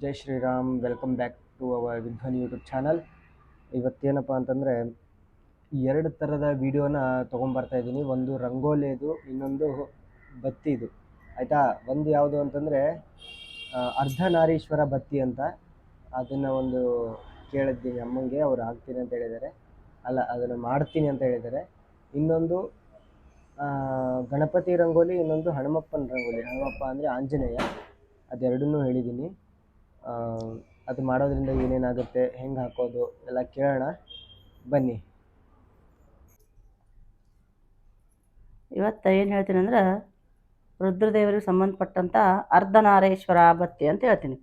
Jai Shriram welcome back to our Vidhwan YouTube channel ಇವತ್ತೇನಪ್ಪ ಅಂತಂದರೆ, ಎರಡು ಥರದ ವೀಡಿಯೋನ ತೊಗೊಂಬರ್ತಾ ಇದ್ದೀನಿ. ಒಂದು ರಂಗೋಲಿದು, ಇನ್ನೊಂದು ಬತ್ತಿದು. ಆಯಿತಾ? ಒಂದು ಯಾವುದು ಅಂತಂದರೆ ಅರ್ಧನಾರೀಶ್ವರ ಬತ್ತಿ ಅಂತ. ಅದನ್ನು ಒಂದು ಕೇಳಿದ್ದೀನಿ. ಅಮ್ಮಂಗೆ ಅವ್ರು ಹಾಕ್ತೀನಿ ಅಂತ ಹೇಳಿದ್ದಾರೆ. ಅಲ್ಲ, ಅದನ್ನು ಮಾಡ್ತೀನಿ ಅಂತ ಹೇಳಿದ್ದಾರೆ. ಇನ್ನೊಂದು ಗಣಪತಿ ರಂಗೋಲಿ, ಇನ್ನೊಂದು ಹನುಮಪ್ಪನ ರಂಗೋಲಿ. ಹನುಮಪ್ಪ ಅಂದರೆ ಆಂಜನೇಯ. ಅದೆರಡನ್ನೂ ಹೇಳಿದ್ದೀನಿ. ಅದು ಮಾಡೋದ್ರಿಂದ ಏನೇನಾಗುತ್ತೆ ಹೆಂಗೆ ಹಾಕೋದು ಎಲ್ಲ ಕೇಳೋಣ. ಬನ್ನಿ. ಇವತ್ತು ಏನು ಹೇಳ್ತೀನಿ ಅಂದ್ರೆ ರುದ್ರದೇವರಿಗೆ ಸಂಬಂಧಪಟ್ಟಂಥ ಅರ್ಧನಾರೇಶ್ವರ ಬತ್ತಿ ಅಂತ ಹೇಳ್ತೀನಿ.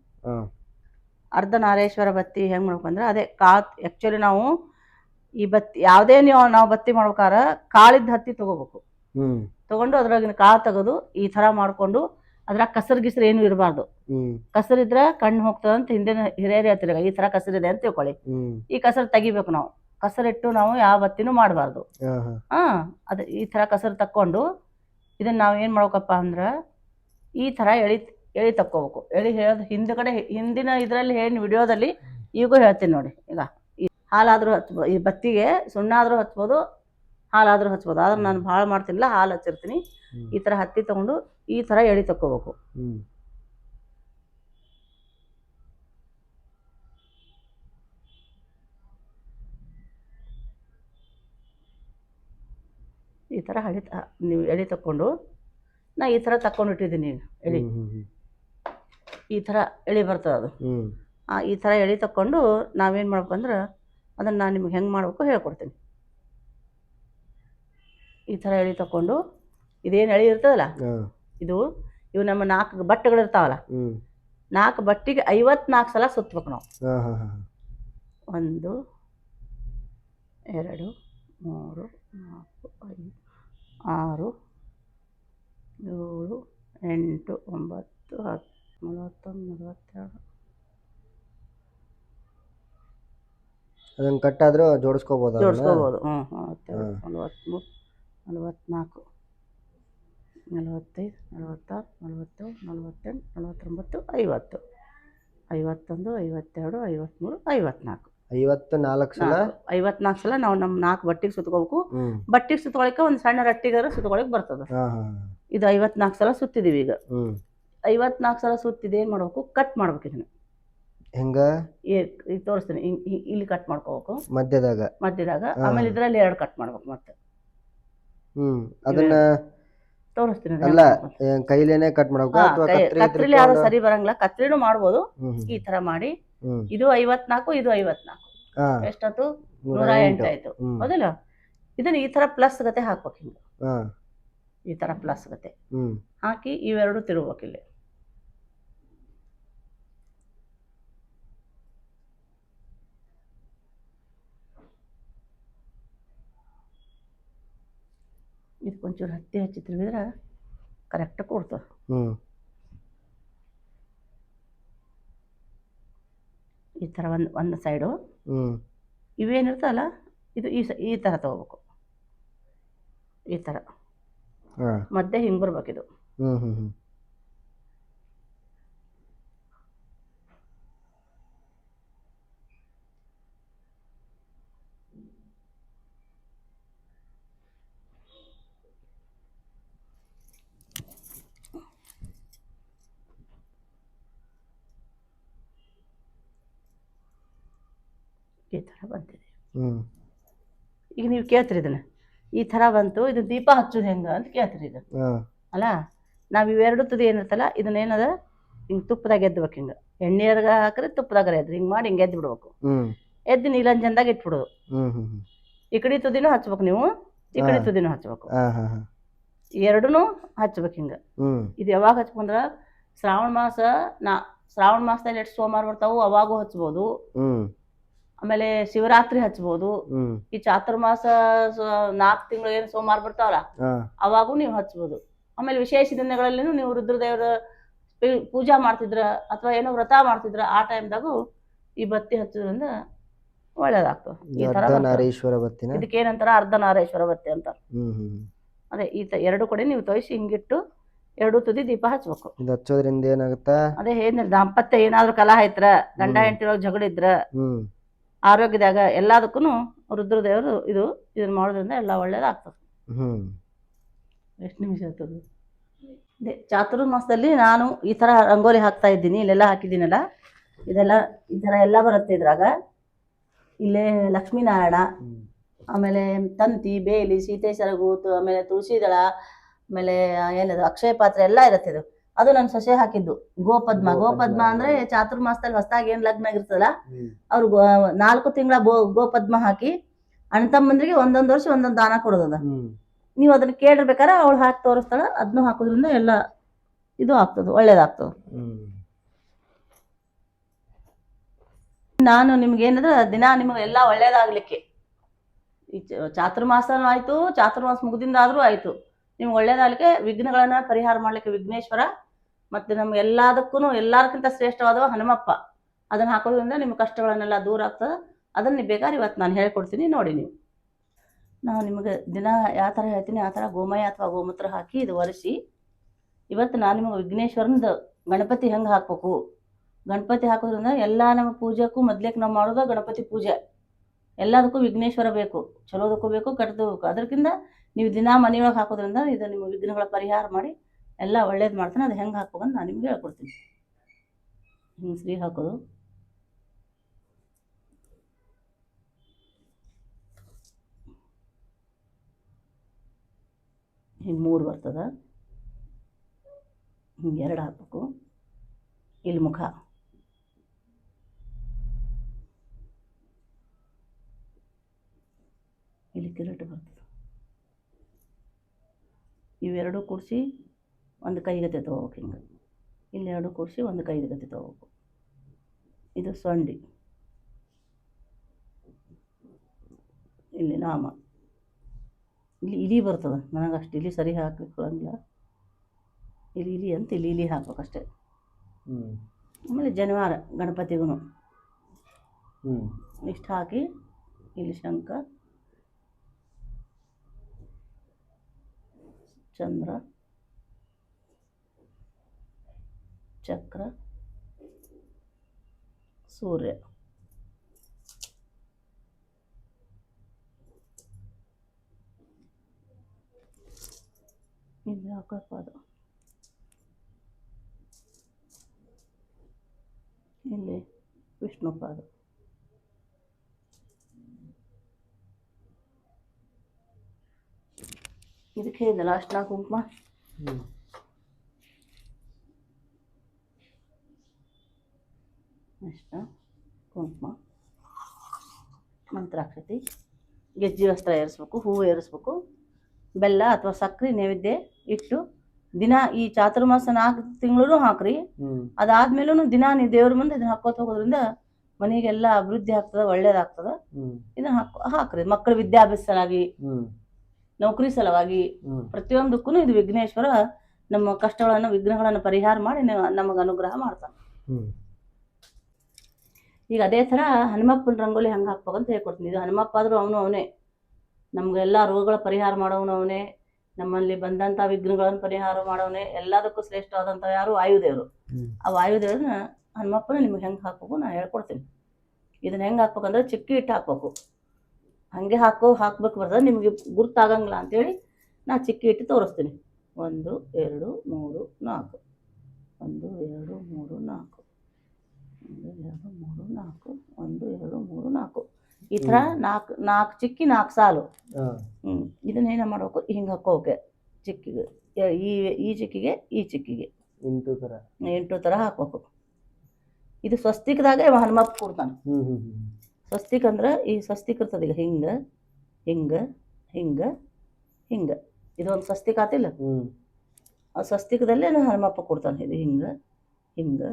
ಅರ್ಧನಾರೇಶ್ವರ ಬತ್ತಿ ಹೆಂಗೆ ಮಾಡ್ಬೇಕಂದ್ರೆ ಅದೇ ಕಾ ಆ್ಯಕ್ಚುಲಿ ನಾವು ಈ ಬತ್ತಿ ಯಾವುದೇ ನೀವು ನಾವು ಬತ್ತಿ ಮಾಡ್ಬೇಕಾದ್ರೆ ಕಾಳಿದ್ದ ಹತ್ತಿ ತೊಗೋಬೇಕು. ತೊಗೊಂಡು ಅದ್ರಾಗಿನ ಕಾಳು ತೆಗೆದು ಈ ಥರ ಮಾಡಿಕೊಂಡು ಅದ್ರಾಗ ಕಸರು ಗಿಸರು ಏನೂ ಇರಬಾರ್ದು. ಕಸರಿದ್ರೆ ಕಣ್ಣು ಹೋಗ್ತದೆ ಅಂತ ಹಿಂದಿನ ಹಿರಿಯರು ಹೇಳ್ತಿರ ಈ ತರ ಕಸರಿದೆ ಅಂತ ತಿಳ್ಕೊಳ್ಳಿ. ಈ ಕಸರ ತೆಗಿಬೇಕು ನಾವು. ಕಸರಿಟ್ಟು ನಾವು ಯಾವ ಬತ್ತಿನೂ ಮಾಡಬಾರ್ದು. ಹಾ ಅದು ಈ ತರ ಕಸರ ತಕ್ಕೊಂಡು ಇದನ್ನ ನಾವು ಏನ್ ಮಾಡ್ಬೇಕಪ್ಪ ಅಂದ್ರ ಈ ತರ ಎಳಿ ಎಳಿ ತಕ್ಕೋಬೇಕು. ಎಳಿ ಹೇಳೋದು ಹಿಂದ್ಗಡೆ ಹಿಂದಿನ ಇದರಲ್ಲಿ ಹೇಳಿ ವಿಡಿಯೋದಲ್ಲಿ ಈಗೂ ಹೇಳ್ತೀನಿ ನೋಡಿ. ಈಗ ಈ ಹಾಲಾದರೂ ಹಚ್ಬೋದು ಈ ಬತ್ತಿಗೆ ಸುಣ್ಣ ಆದರೂ ಹಚ್ಬೋದು ಹಾಲಾದರೂ ಹಚ್ಬೋದು ಆದ್ರೆ ನಾನು ಭಾಳ ಮಾಡ್ತೀನಿಲ್ಲ ಹಾಲು ಹಚ್ಚಿರ್ತೀನಿ. ಈ ತರ ಹತ್ತಿ ತಗೊಂಡು ಈ ತರ ಎಳಿ ತಕ್ಕೋಬೇಕು. ಈ ಥರ ಹಳಿ ನೀವು ಎಳೆ ತಕ್ಕೊಂಡು ನಾ ಈ ಥರ ತಕ್ಕೊಂಡು ಇಟ್ಟಿದ್ದೀನಿ ಎಳೆ. ಈ ಥರ ಎಳೆ ಬರ್ತದೆ ಅದು. ಈ ಥರ ಎಳೆ ತಕ್ಕೊಂಡು ನಾವೇನು ಮಾಡ್ಬೇಕಂದ್ರೆ ಅದನ್ನು ನಾನು ನಿಮ್ಗೆ ಹೆಂಗೆ ಮಾಡಬೇಕು ಹೇಳ್ಕೊಡ್ತೀನಿ. ಈ ಥರ ಎಳೆ ತಕ್ಕೊಂಡು ಇದೇನು ಎಳೆ ಇರ್ತದಲ್ಲ? ಇದು ಇವು ನಮ್ಮ ನಾಲ್ಕು ಬಟ್ಟೆಗಳು ಇರ್ತಾವಲ್ಲ? ನಾಲ್ಕು ಬಟ್ಟೆಗೆ ಐವತ್ನಾಲ್ಕು ಸಲ ಸುತ್ತಬೇಕು ನಾವು. ಒಂದು ಎರಡು ಮೂರು ನಾಲ್ಕು ಐದು ಆರು ಏಳು ಎಂಟು ಒಂಬತ್ತು ಹತ್ತು ನಲವತ್ತೊಂದು ನಲವತ್ತೆರಡು ಅದನ್ನು ಕಟ್ಟಾದರೂ ಜೋಡಿಸ್ಕೋಬೋದು? ಜೋಡಿಸ್ಕೋಬೋದು ಹ್ಞೂ ನಲವತ್ತೆರಡು. ನಲವತ್ತ್ಮೂರು ನಲವತ್ತ್ನಾಲ್ಕು ನಲವತ್ತೈದು ನಲವತ್ತಾರು ನಲವತ್ತೇಳು ನಲವತ್ತೆಂಟು ನಲವತ್ತೊಂಬತ್ತು ಐವತ್ತು ಐವತ್ತೊಂದು ಐವತ್ತೆರಡು ಐವತ್ತ್ಮೂರು ಐವತ್ನಾಲ್ಕು ಐವತ್ತು ನಾಲ್ಕು ಸಲ? ನಾಲ್ಕು. ಐವತ್ನಾಲ್ಕು ಸಲ ನಾವು ನಮ್ಮ ನಾಲ್ಕು ಬಟ್ಟಿಗೆ ಸುತ್ಕೋಬೇಕು. ಬಟ್ಟಿಗೆ ಸುತ್ಕೊಳಕ್ಕೆ ಒಂದು ಸಣ್ಣ ರಟ್ಟಿಗಾರ ಸುತ್ತಕೊಳಕ್ ಬರ್ತದ. ಇದು ಐವತ್ನಾಲ್ಕು ಸಲ ಸುತ್ತಿದೀವಿ ಈಗ. ಐವತ್ನಾಲ್ಕು ಸಲ ಸುತ್ತಿದೆ ಏನು ಮಾಡ್ಬೇಕು ಕಟ್ ಮಾಡ್ಬೇಕು ಇದನ್ನ. ಹೆಂಗ? ಈಗ ತೋರಿಸ್ತೀನಿ. ಇಲ್ಲಿ ಕಟ್ ಮಾಡ್ಕೋಬೇಕು. ಮಧ್ಯದಾಗ? ಮಧ್ಯದಾಗ. ಆಮೇಲೆ ಇದ್ರಲ್ಲಿ ಎರಡು ಕಟ್ ಮಾಡ್ಬೇಕು ಮತ್ತೆ. ಹ್ಞೂ ಅದನ್ನ ತೋರಿಸ್ತೀನಿ ಅಲ್ಲ ಕೈಲೇನೆ ಕಟ್ ಮಾಡ್ಬೇಕು ಕತ್ರಿಲಿ ಯಾರು ಸರಿ ಬರಂಗಿಲ್ಲ. ಕತ್ರಿನೂ ಮಾಡ್ಬೋದು. ಈ ತರ ಮಾಡಿ ಇದು ಐವತ್ನಾಲ್ಕು ಇದು ಐವತ್ನಾಲ್ಕು. ಹಾಂ ಎಷ್ಟಾಯ್ತು ನೂರ ಎಂಟು ಆಯ್ತು. ಹೌದಲ್ಲ ಇದನ್ನ ಈ ತರ ಪ್ಲಸ್ ಗತೆ ಹಾಕ್ಬೇಕು ಹಿಂಗೆ ಈ ತರ ಪ್ಲಸ್ ಗತೆ. ಹಾಕಿ ಇವೆರಡು ತಿರುಗ್ಬೇಕು ಇಲ್ಲಿ ಇದಕ್ಕೊಂಚೂರು ಹತ್ತಿ ಹಚ್ಚಿ ತಿರುಗಿದ್ರೆ ಕರೆಕ್ಟ್ ಕೊಡ್ತದೆ ಈ ಥರ ಒಂದು ಒಂದು ಸೈಡು ಹ್ಞೂ ಇವೇನಿರ್ತಲ್ಲ ಇದು ಈ ಸ ಈ ಥರ ತೊಗೋಬೇಕು. ಈ ಥರ ಮತ್ತೆ ಮಧ್ಯೆ ಹಿಂಗೆ ಬರ್ಬೇಕಿದು. ಹ್ಞೂ ಹ್ಞೂ ಹ್ಞೂ ಈ ಥರ ಹ್ಞೂ ಈಗ ನೀವು ಕೇಳ್ತೀರಿ ಇದನ್ನ. ಈ ಥರ ಬಂತು ಇದು ದೀಪ ಹಚ್ಚೋದು ಹೆಂಗೆ ಅಂತ ಕೇಳ್ತೀರಿ ಇದು ಅಲ್ಲ ನಾವು ಇವೆರಡು ತುದಿ ಏನಿರ್ತಲ್ಲ ಇದನ್ನ ಏನದ? ಹಿಂಗೆ ತುಪ್ಪದಾಗ ಎದ್ಬೇಕು ಹಿಂಗೆ. ಎಣ್ಣೆಯರ್ಗ ಹಾಕ್ರೆ ತುಪ್ಪದಾಗ ಎದ್ರಿ ಹಿಂಗೆ ಮಾಡಿ ಹಿಂಗೆ ಎದ್ದು ಬಿಡ್ಬೇಕು. ಎದ್ದು ನೀಲಂಜನ್ದಾಗ ಇಟ್ಬಿಡೋದು. ಈ ಕಡೆ ತುದಿನೂ ಹಚ್ಬೇಕು ನೀವು ಈ ಕಡೆ. ತುದಿನೂ ಹಚ್ಬೇಕು. ಎರಡೂ ಹಚ್ಬೇಕು ಹಿಂಗೆ. ಇದು ಯಾವಾಗ ಹಚ್ಕೊಂಡ್ರೆ ಶ್ರಾವಣ ಮಾಸ ನಾ ಶ್ರಾವಣ ಮಾಸದಲ್ಲಿ ಎಷ್ಟು ಸೋಮವಾರ ಬರ್ತಾವು ಅವಾಗೂ ಹಚ್ಬೋದು. ಆಮೇಲೆ ಶಿವರಾತ್ರಿ ಹಚ್ಬೋದು. ಈ ಚಾತುರ್ಮಾಸ ನಾಲ್ಕು ತಿಂಗಳು ಏನು ಸೋಮವಾರ ಬರ್ತಾವಲ್ಲ ಅವಾಗೂ ನೀವು ಹಚ್ಚಬಹುದು ಆಮೇಲೆ ವಿಶೇಷ ದಿನಗಳಲ್ಲಿ ನೀವು ರುದ್ರದೇವರ ಪೂಜಾ ಮಾಡ್ತಿದ್ರ ಅಥವಾ ಏನೋ ವ್ರತ ಮಾಡ್ತಿದ್ರ ಆ ಟೈಮ್ದಾಗೂ ಈ ಬತ್ತಿ ಹಚ್ಚೋದ್ರಿಂದ ಒಳ್ಳೇದಾಗ್ತದೆ. ಇದಕ್ಕೇನಂತಾರ ಅರ್ಧನಾರೇಶ್ವರ ಬತ್ತಿ ಅಂತ. ಅದೇ ಈ ಎರಡು ಕಡೆ ನೀವು ತೋರಿಸಿ ಹಿಂಗಿಟ್ಟು ಎರಡು ತುದಿ ದೀಪ ಹಚ್ಬೇಕು. ಇದು ಹಚ್ಚೋದ್ರಿಂದ ಏನಾಗುತ್ತೆ? ಅದೇ ಏನಿಲ್ಲ ದಾಂಪತ್ಯ ಏನಾದ್ರೂ ಕಲಹ ಐತ್ರ ಗಂಡ ಹೆಂಡತಿ ಹೆಂಡತಿ ಆರೋಗ್ಯದಾಗ ಎಲ್ಲದಕ್ಕೂ ರುದ್ರದೇವರು ಇದು ಇದನ್ನ ಮಾಡೋದ್ರಿಂದ ಎಲ್ಲ ಒಳ್ಳೇದಾಗ್ತದೆ. ಹ್ಮ್. ಎಷ್ಟು ನಿಮಿಷ ಆಗ್ತದೆ ಚಾತುರ್ಮಾಸದಲ್ಲಿ ನಾನು ಈ ಥರ ರಂಗೋಲಿ ಹಾಕ್ತಾ ಇದ್ದೀನಿ ಇಲ್ಲೆಲ್ಲ ಹಾಕಿದ್ದೀನಲ್ಲ? ಇದೆಲ್ಲ ಈ ಥರ ಎಲ್ಲ ಬರುತ್ತೆ ಇದ್ರಾಗ. ಇಲ್ಲೇ ಲಕ್ಷ್ಮೀನಾರಾಯಣ ಆಮೇಲೆ ತಂತಿ ಬೇಲಿ ಸೀತೆ ಸೆರಗು ಆಮೇಲೆ ತುಳಸಿ ದಳ ಆಮೇಲೆ ಏನದು ಅಕ್ಷಯ ಪಾತ್ರೆ ಎಲ್ಲ ಇರುತ್ತೆ ಇದು. ಅದು ನನ್ ಸೊಸೆ ಹಾಕಿದ್ದು. ಗೋಪದ್ಮ. ಗೋಪದ್ಮ. ಅಂದ್ರೆ ಚಾತುರ್ಮಾಸದಲ್ಲಿ ಹೊಸದಾಗಿ ಏನ್ ಲಗ್ನ ಆಗಿರ್ತದಲ್ಲ ಅವ್ರು ನಾಲ್ಕು ತಿಂಗಳ ಗೋಪದ್ಮ ಹಾಕಿ ಅಣ್ಣ ತಮ್ಮಂದ್ರಿಗೆ ಒಂದೊಂದು ವರ್ಷ ಒಂದೊಂದು ದಾನ ಕೊಡೋದದ. ನೀವ್ ಅದನ್ನ ಕೇಳಿರ್ಬೇಕಾರ ಅವಳು ಹಾಕಿ ತೋರಿಸ್ತಾಳ ಅದನ್ನು ಹಾಕೋದ್ರಿಂದ ಎಲ್ಲ ಇದು ಆಗ್ತದ ಒಳ್ಳೇದಾಗ್ತದ. ನಾನು ನಿಮ್ಗೆ ಏನಂದ್ರೆ ದಿನ ನಿಮಗೆ ಎಲ್ಲ ಒಳ್ಳೇದಾಗ್ಲಿಕ್ಕೆ. ಈ ಚಾತುರ್ಮಾಸನೂ ಆಯ್ತು ಚಾತುರ್ಮಾಸ ಮುಗಿದಿಂದ ಆದ್ರೂ ಆಯ್ತು. ನಿಮ್ಗೆ ಒಳ್ಳೇದಾಗ್ಲಿಕ್ಕೆ ವಿಘ್ನಗಳನ್ನ ಪರಿಹಾರ ಮಾಡ್ಲಿಕ್ಕೆ ವಿಘ್ನೇಶ್ವರ ಮತ್ತೆ ನಮ್ಗೆ ಎಲ್ಲದಕ್ಕೂ ಎಲ್ಲರಿಗಿಂತ ಶ್ರೇಷ್ಠವಾದವ ಹನುಮಪ್ಪ. ಅದನ್ನ ಹಾಕೋದ್ರಿಂದ ನಿಮ್ಮ ಕಷ್ಟಗಳನ್ನೆಲ್ಲ ದೂರ ಆಗ್ತದೆ. ಅದನ್ನ ನೀವು ಬೇಕಾದ್ರೆ ಇವತ್ತು ನಾನು ಹೇಳ್ಕೊಡ್ತೀನಿ, ನೋಡಿ ನೀವು. ನಾವು ನಿಮಗೆ ದಿನ ಯಾವ ಥರ ಹೇಳ್ತೀನಿ, ಆ ಥರ ಗೋಮಯ ಅಥವಾ ಗೋಮೂತ್ರ ಹಾಕಿ ಇದು ಒರೆಸಿ. ಇವತ್ತು ನಾನು ನಿಮಗೆ ವಿಘ್ನೇಶ್ವರನದ ಗಣಪತಿ ಹೆಂಗೆ ಹಾಕ್ಬೇಕು? ಗಣಪತಿ ಹಾಕೋದ್ರಿಂದ ಎಲ್ಲ ನಮ್ಮ ಪೂಜೆಗೂ ಮೊದ್ಲೇಕ್ ನಾವು ಮಾಡೋದು ಗಣಪತಿ ಪೂಜೆ. ಎಲ್ಲದಕ್ಕೂ ವಿಘ್ನೇಶ್ವರ ಬೇಕು, ಚಲೋದಕ್ಕೂ ಬೇಕು, ಕೆಟ್ಟದಕ್ಕೂ ಬೇಕು. ಅದಕ್ಕಿಂತ ನೀವು ದಿನ ಮನೆಯೊಳಗೆ ಹಾಕೋದ್ರಿಂದ ಇದು ನಿಮ್ಮ ವಿಘ್ನಗಳ ಪರಿಹಾರ ಮಾಡಿ ಎಲ್ಲ ಒಳ್ಳೇದು ಮಾಡ್ತಾನೆ, ಅದು ಹೆಂಗೆ ಹಾಕ್ಬೇಕಂತ ನಾನು ನಿಮ್ಗೆ ಹೇಳ್ಕೊಡ್ತೀನಿ. ಹಿಂಗೆ ಶ್ರೀ ಹಾಕೋದು. ಹಿಂಗೆ ಮೂರು ಬರ್ತದೆ. ಹಿಂಗೆ ಎರಡು ಹಾಕ್ಬೇಕು. ಇಲ್ಲಿ ಮುಖ. ಇಲ್ಲಿ ಕಿರೀಟ ಬರ್ತದೆ. ಇವೆರಡೂ ಕೂಡಿಸಿ ಒಂದು ಕೈಗತೆ ತೊಗೋಬೇಕು ಹಿಂಗೆ. ಇಲ್ಲಿ ಎರಡು ಕೂಡಿಸಿ ಒಂದು ಕೈಗತೆ ತೊಗೋಬೇಕು ಇದು ಸೊಂಡಿ. ಇಲ್ಲಿ ನಾಮ. ಇಲ್ಲಿ ಇಲಿ ಬರ್ತದೆ. ನನಗೆ ಅಷ್ಟು ಇಲಿ ಸರಿ ಹಾಕ್ಲಿಕ್ಕೆ ಬರೋಂಗಿಲ್ಲ ಇಲಿ ಇಲಿ ಅಂತ ಇಲ್ಲಿ ಇಲಿ ಹಾಕ್ಬೇಕಷ್ಟೇ. ಆಮೇಲೆ ಜನಿವಾರ ಗಣಪತಿಗೂ. ಇಷ್ಟು ಹಾಕಿ ಇಲ್ಲಿ ಶಂಖ ಚಂದ್ರ ಚಕ್ರ ಸೂರ್ಯ. ಇದು ಹಾಕಪ್ಪ ಅದು ಇಲ್ಲಿ ವಿಷ್ಣು ಪಾದ. ಇದಕ್ಕೆ ಹೇಳಿದ್ನಲ್ಲ ಅಷ್ಟು ಕುಂಕುಮ ಅಷ್ಟ. ಕುಂಕುಮ. ಮಂತ್ರಾಕೃತಿ ಗೆಜ್ಜಿ ವಸ್ತ್ರ ಏರಿಸ್ಬೇಕು ಹೂವು ಏರಿಸ್ಬೇಕು. ಬೆಲ್ಲ ಅಥವಾ ಸಕ್ಕರೆ ನೈವೇದ್ಯ ಇಟ್ಟು ದಿನ ಈ ಚಾತುರ್ಮಾಸ ನಾಲ್ಕು ತಿಂಗಳು ಹಾಕ್ರಿ. ಅದಾದ್ಮೇಲೂ ದಿನ ನೀವು ದೇವ್ರ ಮುಂದೆ ಇದನ್ನ ಹಾಕೋತ ಹೋಗೋದ್ರಿಂದ ಮನೆಗೆಲ್ಲ ಅಭಿವೃದ್ಧಿ ಆಗ್ತದ ಒಳ್ಳೇದಾಗ್ತದ. ಇದನ್ನ ಹಾಕೋ ಹಾಕ್ರಿ. ಮಕ್ಕಳ ವಿದ್ಯಾಭ್ಯಾಸ ಸಲವಾಗಿ ನೌಕರಿ ಸಲುವಾಗಿ ಪ್ರತಿಯೊಂದಕ್ಕೂ ಇದು ವಿಘ್ನೇಶ್ವರ ನಮ್ಮ ಕಷ್ಟಗಳನ್ನು ವಿಘ್ನಗಳನ್ನು ಪರಿಹಾರ ಮಾಡಿ ನಮಗೆ ಅನುಗ್ರಹ ಮಾಡ್ತಾನೆ. ಈಗ ಅದೇ ಥರ ಹನುಮಪ್ಪನ ರಂಗೋಲಿ ಹಂಗೆ ಹಾಕ್ಬೇಕಂತ ಹೇಳ್ಕೊಡ್ತೀನಿ. ಇದು ಹನುಮಪ್ಪ ಆದರೂ ಅವನು ಅವನೇ. ನಮಗೆಲ್ಲ ರೋಗಗಳ ಪರಿಹಾರ ಮಾಡೋನು ಅವನೇ. ನಮ್ಮಲ್ಲಿ ಬಂದಂಥ ವಿಘ್ನಗಳನ್ನು ಪರಿಹಾರ ಮಾಡೋವನೇ. ಎಲ್ಲದಕ್ಕೂ ಶ್ರೇಷ್ಠವಾದಂಥ ಯಾರು? ವಾಯುದೇವರು. ಆ ವಾಯುದೇವ್ರನ್ನ ಹನುಮಪ್ಪನ ನಿಮ್ಗೆ ಹೆಂಗೆ ಹಾಕ್ಬೇಕು ನಾನು ಹೇಳ್ಕೊಡ್ತೀನಿ. ಇದನ್ನ ಹೆಂಗೆ ಹಾಕ್ಬೇಕಂದ್ರೆ ಚಿಕ್ಕಿ ಇಟ್ಟು ಹಾಕ್ಬೇಕು. ಹಾಗೆ ಹಾಕೋ ಹಾಕ್ಬೇಕು ಬರ್ತದೆ. ನಿಮಗೆ ಗುರ್ತಾಗಂಗಿಲ್ಲ ಅಂತೇಳಿ ನಾ ಚಿಕ್ಕಿ ಇಟ್ಟು ತೋರಿಸ್ತೀನಿ. ಒಂದು ಎರಡು ಮೂರು ನಾಲ್ಕು. ಒಂದು ಎರಡು ಮೂರು ನಾಲ್ಕು. ಒಂದು ಎರಡು ಮೂರು ನಾಲ್ಕು ಒಂದು ಎರಡು ಮೂರು ನಾಲ್ಕು. ಈ ಥರ ನಾಲ್ಕು ನಾಲ್ಕು ಚಿಕ್ಕಿ ನಾಲ್ಕು ಸಾಲು. ಹ್ಞೂ ಇದನ್ನ ಏನು ಮಾಡಬೇಕು? ಹಿಂಗೆ ಹಾಕೋಕೆ. ಚಿಕ್ಕಿಗೆ ಈ ಈ ಚಿಕ್ಕಿಗೆ ಈ ಚಿಕ್ಕಿಗೆ. ಎಂಟು ಥರ. ಎಂಟು ಥರ ಹಾಕಬೇಕು. ಇದು ಸ್ವಸ್ತಿಕದಾಗ ಹನುಮಪ್ಪ ಕೊಡ್ತಾನೆ. ಸ್ವಸ್ತಿಕ್ ಅಂದ್ರೆ ಈ ಸ್ವಸ್ತಿಕ್ ಇರ್ತದೆ ಈಗ. ಹಿಂಗೆ ಹಿಂಗೆ ಹಿಂಗೆ ಹಿಂಗೆ. ಇದೊಂದು ಸ್ವಸ್ತಿಕ ಆತಿಲ್ಲ. ಆ ಸ್ವಸ್ತಿಕದಲ್ಲೇ ಹನುಮಪ್ಪ ಕೊಡ್ತಾನೆ. ಇದು ಹಿಂಗೆ ಹಿಂಗೆ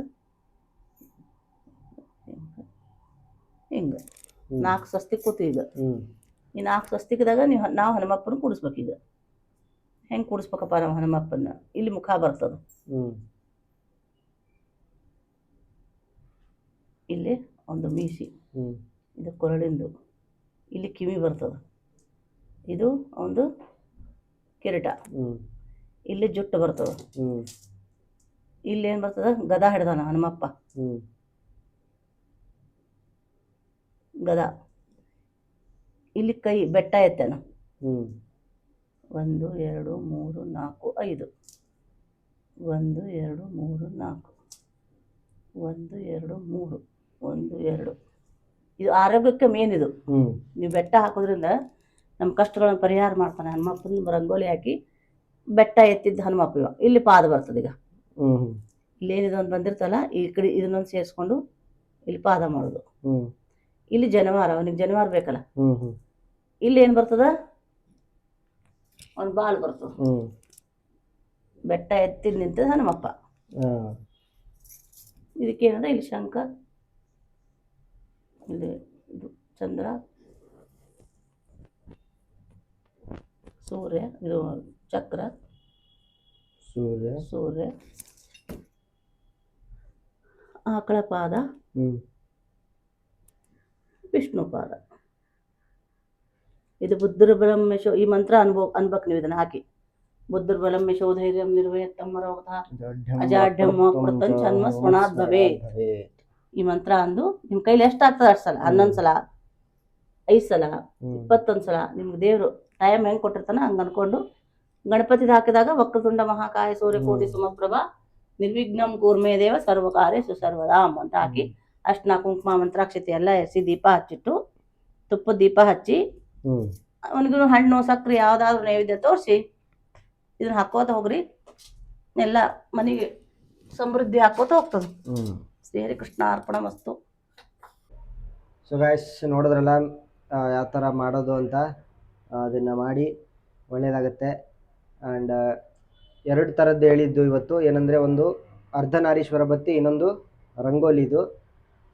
ಹಿಂಗೆ. ನಾಲ್ಕು ಸ್ವಸ್ತಿಕ್ ಕೂತು ಈಗ. ಈ ನಾಲ್ಕು ಸ್ವಸ್ತಿಕದಾಗ ನೀವು ನಾವು ಹನುಮಪ್ಪನ ಕೂಡಿಸ್ಬೇಕು ಈಗ. ಹೆಂಗೆ ಕೂಡಿಸ್ಬೇಕಪ್ಪ ನಾವು ಹನುಮಪ್ಪನ ಇಲ್ಲಿ ಮುಖ ಬರ್ತದೆ. ಇಲ್ಲಿ ಒಂದು ಮೀಸಿ ಇದು ಕೊರಳಿಂದು. ಇಲ್ಲಿ ಕಿವಿ ಬರ್ತದೆ. ಇದು ಒಂದು ಕಿರೀಟ. ಇಲ್ಲಿ ಜುಟ್ಟು ಬರ್ತದೆ. ಇಲ್ಲಿ ಏನು ಬರ್ತದೆ? ಗದಾ ಹಿಡ್ದಾನ ಹನುಮಪ್ಪ ಹ್ಞೂ ಗದಾ ಇಲ್ಲಿ ಕೈ ಬೆಟ್ಟ ಎತ್ತಾನ? ಒಂದು ಎರಡು ಮೂರು ನಾಲ್ಕು ಐದು. ಒಂದು ಎರಡು ಮೂರು ನಾಲ್ಕು. ಒಂದು ಎರಡು ಮೂರು. ಒಂದು ಎರಡು. ಇದು ಆರೋಗ್ಯಕ್ಕೆ ಮೇನ್ ಇದು. ನೀವು ಬೆಟ್ಟ ಹಾಕೋದ್ರಿಂದ ನಮ್ಮ ಕಷ್ಟಗಳನ್ನು ಪರಿಹಾರ ಮಾಡ್ತಾನೆ ಹನುಮಪ್ಪನ ರಂಗೋಲಿ ಹಾಕಿ ಬೆಟ್ಟ ಎತ್ತಿದ್ದ ಹನುಮಪ್ಪ ಇವ. ಇಲ್ಲಿ ಪಾದ ಬರ್ತದೆ ಈಗ. ಇಲ್ಲಿ ಹ್ಞೂ ಇಲ್ಲೇನಿದೆ ಒಂದು ಬಂದಿರ್ತಲ್ಲ ಈ ಕಡೆ ಇದನ್ನೊಂದು ಸೇರಿಸ್ಕೊಂಡು ಇಲ್ಲಿ ಪಾದ ಮಾಡೋದು. ಇಲ್ಲಿ ಜನವಾರ ಅವನಿಗೆ ಜನವಾರ ಬೇಕಲ್ಲ. ಇಲ್ಲಿ ಏನು ಬರ್ತದ? ಒಂದು ಬಾಲ್ ಬರ್ತದ. ಬೆಟ್ಟ ಎತ್ತಿ ನಿಂತದ ನಮ್ಮಪ್ಪ. ಇದಕ್ಕೇನದ ಇಲ್ಲಿ ಶಂಖ ಇಲ್ಲಿ ಇದು ಚಂದ್ರ ಸೂರ್ಯ ಇದು ಚಕ್ರ ಸೂರ್ಯ. ಸೂರ್ಯ ಆಕಳ ಪಾದ ಹ್ಞೂ ವಿಷ್ಣು ಪಾದ. ಇದು ಬುದ್ಧರ ಬಲಮೇಶೋ ಈ ಮಂತ್ರ ಅನ್ಭವ ಅನ್ಬೇಕು ನೀವು ಇದನ್ನ ಹಾಕಿ. ಬುದ್ಧರ ಬ್ರಹ್ಮ ಧೈರ್ಯಂ ಅಜಾಢ್ಯಂ ವಾಕ್ಪೃತಂ ಜನ್ಮ ಸ್ಮರಣಾತ್ ಈ ಮಂತ್ರ ಅಂದು ನಿಮ್ಮ ಕೈಲಿ ಎಷ್ಟು ಆಗ್ತದ ಅಷ್ಟು ಸಲ? ಹನ್ನೊಂದು ಸಲ? ಐದು ಸಲ? ಇಪ್ಪತ್ತೊಂದು ಸಲ? ನಿಮ್ಗೆ ದೇವರು ಟೈಮ್ ಹೆಂಗೆ ಕೊಟ್ಟಿರ್ತಾನ ಹಂಗ ಅನ್ಕೊಂಡು ಗಣಪತಿದು ಹಾಕಿದಾಗ ವಕ್ರತುಂಡ ಮಹಾಕಾಯ ಸೂರ್ಯಕೋಟಿ ಸುಮಪ್ರಭ ನಿರ್ವಿಘ್ನಂ ಕೂರ್ಮೇ ದೇವ ಸರ್ವಕಾರ್ಯ ಸುಸರ್ವದಾಮ್ ಅಂತ ಹಾಕಿ ಅರ್ಶಿನ ಕುಂಕುಮ ಮಂತ್ರಾಕ್ಷತೆ ಎಲ್ಲ ಎರಿಸಿ ದೀಪ ಹಚ್ಚಿಟ್ಟು ತುಪ್ಪದ ದೀಪ ಹಚ್ಚಿ ಅವನಿಗೂ ಹಣ್ಣು ಸಕ್ಕರೆ ಯಾವ್ದಾದ್ರು ನೈವೇದ್ಯ ತೋರಿಸಿ ಇದನ್ನ ಹಾಕೋತ ಹೋಗ್ರಿ. ಎಲ್ಲ ಮನೆಗೆ ಸಮೃದ್ಧಿ ಹಾಕೋತ ಹೋಗ್ತದ. ಸೇರಿ ಶ್ರೀ ಕೃಷ್ಣ ಅರ್ಪಣ ಮಸ್ತು. ಸೊ ಗಾಯ್ಸ್ ನೋಡಿದ್ರಲ್ಲ ಯಾವ ಥರ ಮಾಡೋದು ಅಂತ ಅದನ್ನು ಮಾಡಿ ಒಳ್ಳೇದಾಗತ್ತೆ. ಆ್ಯಂಡ್ ಎರಡು ಥರದ್ದು ಹೇಳಿದ್ದು ಇವತ್ತು. ಏನಂದರೆ ಒಂದು ಅರ್ಧನಾರೀಶ್ವರ ಬತ್ತಿ ಇನ್ನೊಂದು ರಂಗೋಲಿದು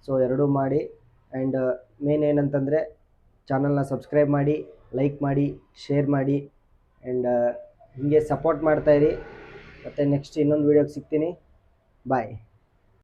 ಸೊ ಎರಡೂ ಮಾಡಿ ಆ್ಯಂಡ್ ಮೇನ್ ಏನಂತಂದರೆ ಚಾನಲ್ನ ಸಬ್ಸ್ಕ್ರೈಬ್ ಮಾಡಿ, ಲೈಕ್ ಮಾಡಿ, ಶೇರ್ ಮಾಡಿ ಆ್ಯಂಡ್ ಹೀಗೆ ಸಪೋರ್ಟ್ ಮಾಡ್ತಾಯಿರಿ ಮತ್ತು ನೆಕ್ಸ್ಟ್ ಇನ್ನೊಂದು ವೀಡಿಯೋಗೆ ಸಿಗ್ತೀನಿ. ಬಾಯ್.